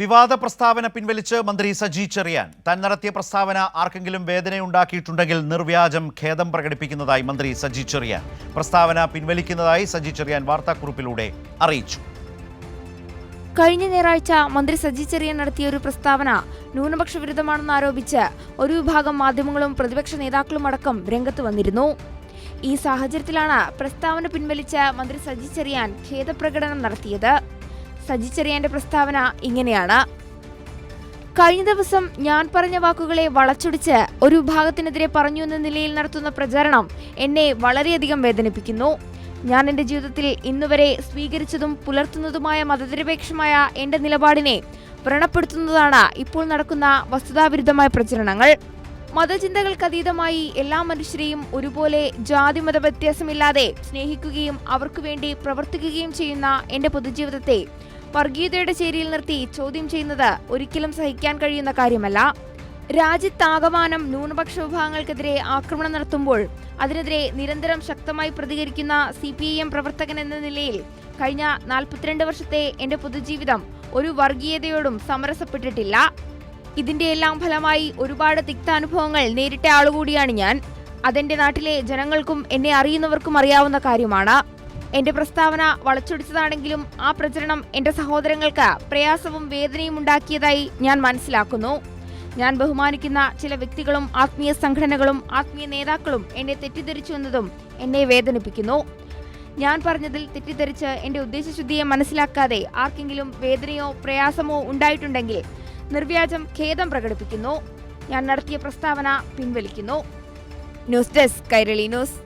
വിവാദ പ്രസ്താവന പിൻവലിച്ച് മന്ത്രി സജി ചെറിയാൻ. താൻ നടത്തിയ പ്രസ്താവന ആർക്കെങ്കിലും വേദനയുണ്ടാക്കിയിട്ടുണ്ടെങ്കിൽ നിർവ്യാജം ഖേദം പ്രകടിപ്പിക്കുന്നതായി മന്ത്രി സജി ചെറിയാൻ. പ്രസ്താവന പിൻവലിക്കുന്നതായി സജി ചെറിയാൻ വാർത്താക്കുറിപ്പിലൂടെ അറിയിച്ചു. കഴിഞ്ഞ ഞായറാഴ്ച മന്ത്രി സജി ചെറിയൻ നടത്തിയ ഒരു പ്രസ്താവന ന്യൂനപക്ഷ വിരുദ്ധമാണെന്ന് ആരോപിച്ച് ഒരു വിഭാഗം മാധ്യമങ്ങളും പ്രതിപക്ഷ നേതാക്കളും അടക്കം രംഗത്ത് വന്നിരുന്നു. ഈ സാഹചര്യത്തിലാണ് പ്രസ്താവന പിൻവലിച്ച മന്ത്രി സജി ചെറിയാൻ ഖേദപ്രകടനം നടത്തിയത്. സജി ചെറിയാന്റെ പ്രസ്താവന ഇങ്ങനെയാണ്. കഴിഞ്ഞ ദിവസം ഞാൻ പറഞ്ഞ വാക്കുകളെ വളച്ചൊടിച്ച് ഒരു വിഭാഗത്തിനെതിരെ പറഞ്ഞു എന്ന നിലയിൽ നടത്തുന്ന പ്രചാരണം എന്നെ വളരെയധികം വേദനിപ്പിക്കുന്നു. ഞാൻ എന്റെ ജീവിതത്തിൽ ഇന്നുവരെ സ്വീകരിച്ചതും പുലർത്തുന്നതുമായ മതനിരപേക്ഷമായ എന്റെ നിലപാടിനെ വ്രണപ്പെടുത്തുന്നതാണ് ഇപ്പോൾ നടക്കുന്ന വസ്തുതാവിരുദ്ധമായ പ്രചരണങ്ങൾ. മതചിന്തകൾക്കതീതമായി എല്ലാ മനുഷ്യരെയും ഒരുപോലെ ജാതിമത വ്യത്യാസമില്ലാതെ സ്നേഹിക്കുകയും അവർക്ക് വേണ്ടി പ്രവർത്തിക്കുകയും ചെയ്യുന്ന എന്റെ പൊതുജീവിതത്തെ വർഗീയതയുടെ ചേരിയിൽ നിർത്തി ചോദ്യം ചെയ്യുന്നത് ഒരിക്കലും സഹിക്കാൻ കഴിയുന്ന കാര്യമല്ല. രാജ്യത്താകമാനം ന്യൂനപക്ഷ വിഭാഗങ്ങൾക്കെതിരെ ആക്രമണം നടത്തുമ്പോൾ അതിനെതിരെ നിരന്തരം ശക്തമായി പ്രതികരിക്കുന്ന സി പി ഐ എം പ്രവർത്തകൻ എന്ന നിലയിൽ കഴിഞ്ഞ നാൽപ്പത്തിരണ്ട് വർഷത്തെ എന്റെ പൊതുജീവിതം ഒരു വർഗീയതയോടും സമരസപ്പെട്ടിട്ടില്ല. ഇതിന്റെ എല്ലാം ഫലമായി ഒരുപാട് തിക്താനുഭവങ്ങൾ നേരിട്ട ആളുകൂടിയാണ് ഞാൻ. അതെന്റെ നാട്ടിലെ ജനങ്ങൾക്കും എന്നെ അറിയുന്നവർക്കും അറിയാവുന്ന കാര്യമാണ്. എന്റെ പ്രസ്താവന വളച്ചൊടിച്ചതാണെങ്കിലും ആ പ്രചരണം എന്റെ സഹോദരങ്ങൾക്ക് പ്രയാസവും വേദനയും ഉണ്ടാക്കിയതായി ഞാൻ മനസ്സിലാക്കുന്നു. ഞാൻ ബഹുമാനിക്കുന്ന ചില വ്യക്തികളും ആത്മീയ സംഘടനകളും ആത്മീയ നേതാക്കളും എന്നെ തെറ്റിദ്ധരിച്ചു എന്നതും എന്നെ വേദനിപ്പിക്കുന്നു. ഞാൻ പറഞ്ഞതിൽ തെറ്റിദ്ധരിച്ച് എന്റെ ഉദ്ദേശശുദ്ധിയെ മനസ്സിലാക്കാതെ ആർക്കെങ്കിലും വേദനയോ പ്രയാസമോ ഉണ്ടായിട്ടുണ്ടെങ്കിൽ നിർവ്യാജം ഖേദം പ്രകടിപ്പിക്കുന്നു. ഞാൻ നടത്തിയ പ്രസ്താവന പിൻവലിക്കുന്നു. News desk Kairali news.